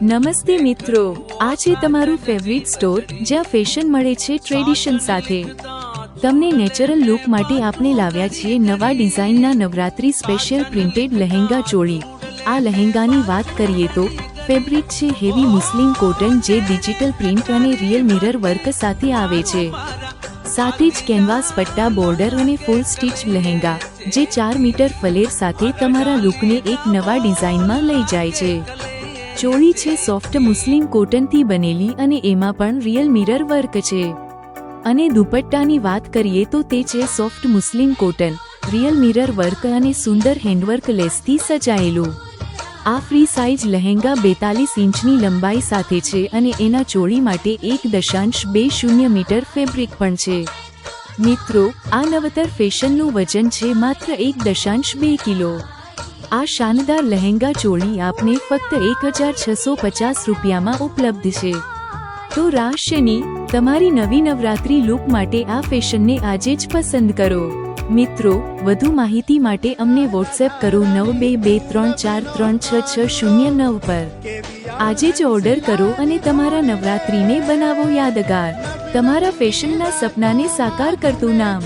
નમસ્તે મિત્રો આ છે તમારું ફેવરિટ સ્ટોર જ્યાં ફેશન મળે છે ટ્રેડિશન સાથે. તમને નેચરલ લુક માટે આપણે લાવ્યા છીએ નવા ડિઝાઇનના નવરાત્રી સ્પેશિયલ પ્રિન્ટેડ લહેંગા ચોળી. આ લહેંગાની વાત કરીએ તો ફેબ્રિક છે હેવી મુસ્લિમ કોટન જે ડિજિટલ પ્રિન્ટ અને રિયલ મિરર વર્ક સાથે આવે છે. સાથે જ કેનવાસ પટ્ટા બોર્ડર અને ફૂલ સ્ટીચ લહેંગા જે ચાર મીટર ફલેર સાથે તમારા લુકને એક નવા ડિઝાઇનમાં લઈ જાય છે ચોળી છે સોફ્ટ મુસ્લિમ કોટનથી બનેલી અને એમાં પણ રિયલ મિરર વર્ક છે અને દુપટ્ટાની વાત કરીએ તો તે છે soft muslin cotton real mirror work અને સુંદર હેન્ડવર્ક લેસથી સજાયેલું આ ફ્રી સાઇઝ લહેંગા બેતાલીસ ઇંચની લંબાઈ સાથે છે અને એના ચોળી માટે એક દશાંશ બે શૂન્ય મીટર ફેબ્રિક પણ છે. મિત્રો, આ નવતર ફેશનનું વજન છે માત્ર એક દશાંશ બે કિલો. આ શાનદાર લહેંગા ચોળી આપને ફક્ત એક હજાર છસો પચાસ રૂપિયામાં ઉપલબ્ધ છે. તો રાશની, તમારી નવી નવરાત્રી લુક માટે આ ફેશનને આજે જ પસંદ કરો. મિત્રો, વધુ માહિતી માટે અમને વોટ્સએપ કરો નવ બે બે ત્રણ ચાર ત્રણ છ છ શૂન્ય નવ પર. આજે જ ઓર્ડર કરો અને તમારા નવરાત્રીને બનાવો યાદગાર. તમારા ફેશનના સપનાને સાકાર કરતું નામ.